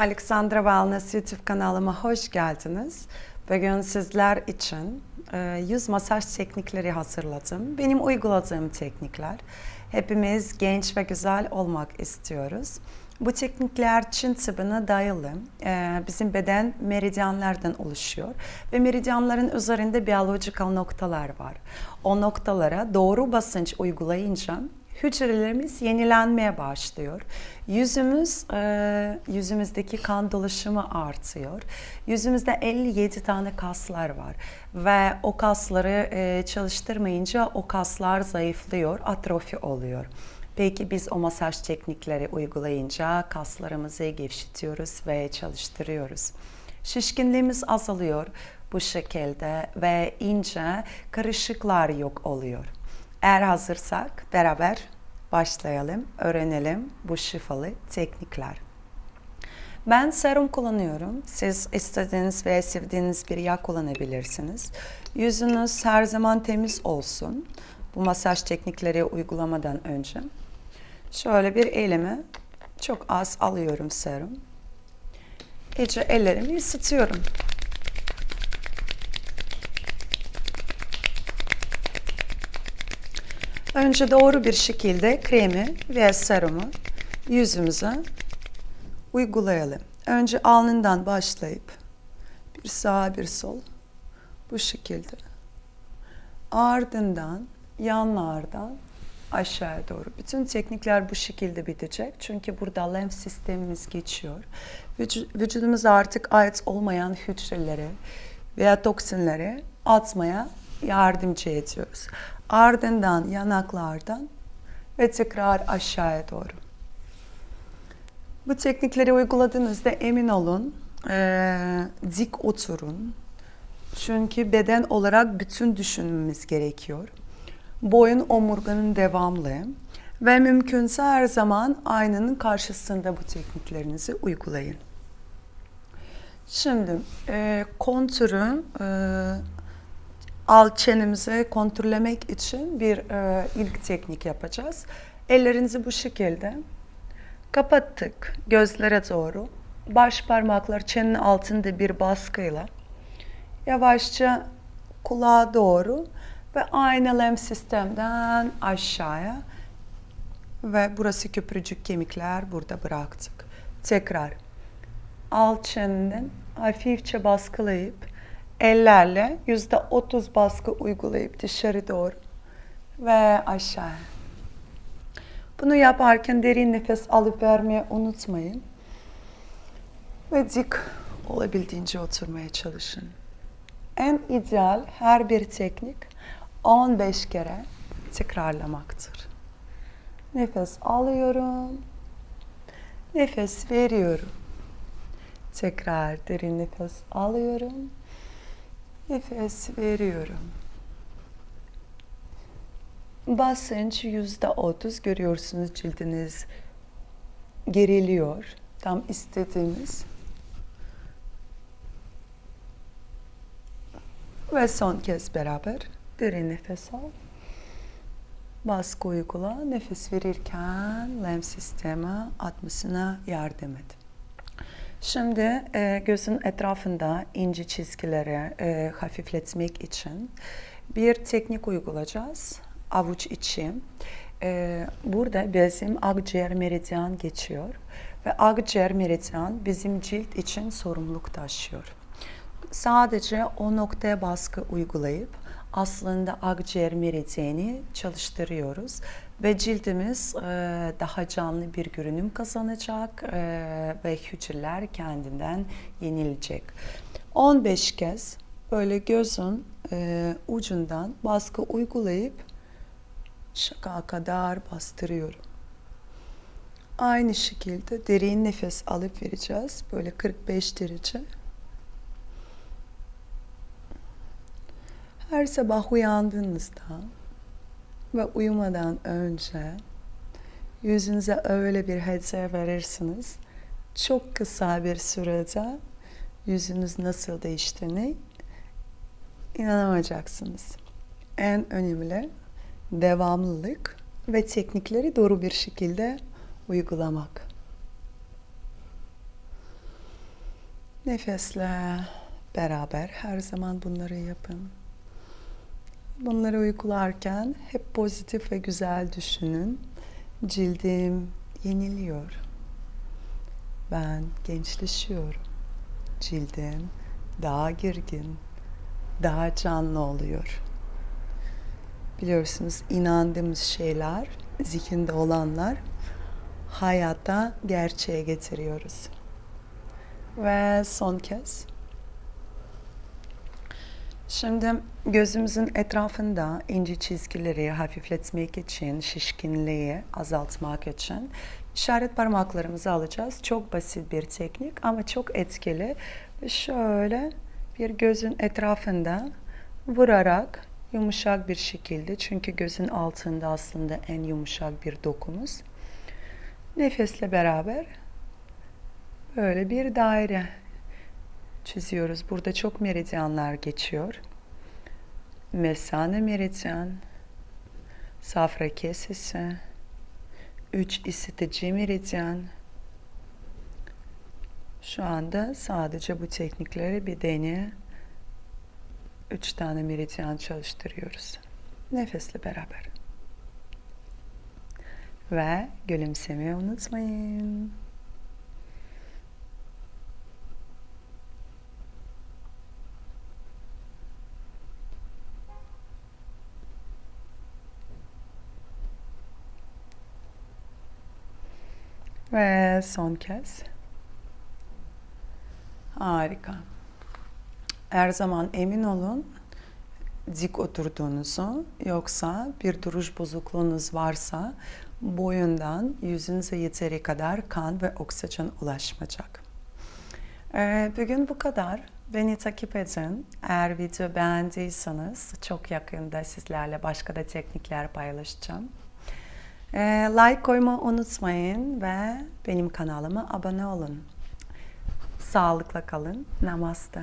Alexandra Wellness YouTube kanalıma hoş geldiniz. Bugün sizler için e, yüz masaj teknikleri hazırladım. Benim uyguladığım teknikler. Hepimiz genç ve güzel olmak istiyoruz. Bu teknikler Çin tıbbına dayalı. E, bizim beden meridyanlardan oluşuyor ve meridyanların üzerinde biyolojikal noktalar var. O noktalara doğru basınç uygulayınca hücrelerimiz yenilenmeye başlıyor. Yüzümüz, e, yüzümüzdeki kan dolaşımı artıyor. Yüzümüzde 57 tane kaslar var ve o kasları e, çalıştırmayınca o kaslar zayıflıyor, atrofi oluyor. Peki biz o masaj teknikleri uygulayınca kaslarımızı gevşetiyoruz ve çalıştırıyoruz. Şişkinliğimiz azalıyor bu şekilde ve ince karışıklar yok oluyor. Eğer hazırsak beraber başlayalım, öğrenelim bu şifalı teknikler. Ben serum kullanıyorum. Siz istediğiniz ve sevdiğiniz bir yağ kullanabilirsiniz. Yüzünüz her zaman temiz olsun. Bu masaj teknikleri uygulamadan önce. Şöyle bir elime çok az alıyorum serum. İyice ellerimi ısıtıyorum. Önce doğru bir şekilde kremi ve serumu yüzümüze uygulayalım. Önce alnından başlayıp bir sağ bir sol bu şekilde. Ardından yanlardan aşağıya doğru. Bütün teknikler bu şekilde bitecek. Çünkü burada lenf sistemimiz geçiyor. Vüc- Vücudumuz artık ait olmayan hücreleri veya toksinleri atmaya yardımcı ediyoruz. Ardından yanaklardan ve tekrar aşağıya doğru. Bu teknikleri uyguladığınızda emin olun eee, dik oturun. Çünkü beden olarak bütün düşünmemiz gerekiyor. Boyun omurganın devamlı ve mümkünse her zaman aynanın karşısında bu tekniklerinizi uygulayın. Şimdi e, kontürü e, alt çenemizi kontrollemek için bir e, ilk teknik yapacağız. Ellerinizi bu şekilde kapattık gözlere doğru. Baş parmaklar çenenin altında bir baskıyla yavaşça kulağa doğru ve aynı lem sistemden aşağıya ve burası köprücük kemikler burada bıraktık. Tekrar alt çeneden hafifçe baskılayıp ellerle yüzde otuz baskı uygulayıp dışarı doğru ve aşağı. Bunu yaparken derin nefes alıp vermeyi unutmayın. Ve dik olabildiğince oturmaya çalışın. En ideal her bir teknik 15 kere tekrarlamaktır. Nefes alıyorum. Nefes veriyorum. Tekrar derin nefes alıyorum. Nefes veriyorum. Basınç yüzde otuz görüyorsunuz cildiniz geriliyor. Tam istediğimiz. Ve son kez beraber derin nefes al. Baskı uygula. Nefes verirken lem sisteme atmasına yardım et. Şimdi e, gözün etrafında ince çizgileri e, hafifletmek için bir teknik uygulayacağız. Avuç içi. E, burada bizim akciğer meridyan geçiyor ve akciğer meridyan bizim cilt için sorumluluk taşıyor. Sadece o noktaya baskı uygulayıp aslında akciğer meridyeni çalıştırıyoruz ve cildimiz e, daha canlı bir görünüm kazanacak e, ve hücreler kendinden yenilecek. 15 kez böyle gözün e, ucundan baskı uygulayıp şaka kadar bastırıyorum. Aynı şekilde derin nefes alıp vereceğiz. Böyle 45 derece. Her sabah uyandığınızda ve uyumadan önce yüzünüze öyle bir hediye verirsiniz. Çok kısa bir sürede yüzünüz nasıl değiştiğini inanamayacaksınız. En önemli devamlılık ve teknikleri doğru bir şekilde uygulamak. Nefesle beraber her zaman bunları yapın. Bunları uygularken hep pozitif ve güzel düşünün. Cildim yeniliyor. Ben gençleşiyorum. Cildim daha girgin, daha canlı oluyor. Biliyorsunuz inandığımız şeyler, zihinde olanlar hayata gerçeğe getiriyoruz. Ve son kez. Şimdi gözümüzün etrafında ince çizgileri hafifletmek için, şişkinliği azaltmak için işaret parmaklarımızı alacağız. Çok basit bir teknik ama çok etkili. Şöyle bir gözün etrafında vurarak yumuşak bir şekilde çünkü gözün altında aslında en yumuşak bir dokumuz. Nefesle beraber böyle bir daire çiziyoruz. Burada çok meridyanlar geçiyor. Mesane meridyan, safra kesesi, üç isitici meridyan. Şu anda sadece bu teknikleri bir deneye üç tane meridyan çalıştırıyoruz. Nefesle beraber. Ve gülümsemeyi unutmayın. Ve son kez. Harika. Her zaman emin olun dik oturduğunuzu yoksa bir duruş bozukluğunuz varsa boyundan yüzünüze yeteri kadar kan ve oksijen ulaşmayacak. Ee, bugün bu kadar. Beni takip edin. Eğer video beğendiyseniz çok yakında sizlerle başka da teknikler paylaşacağım. Ee, like koymayı unutmayın ve benim kanalıma abone olun. Sağlıkla kalın. Namaste.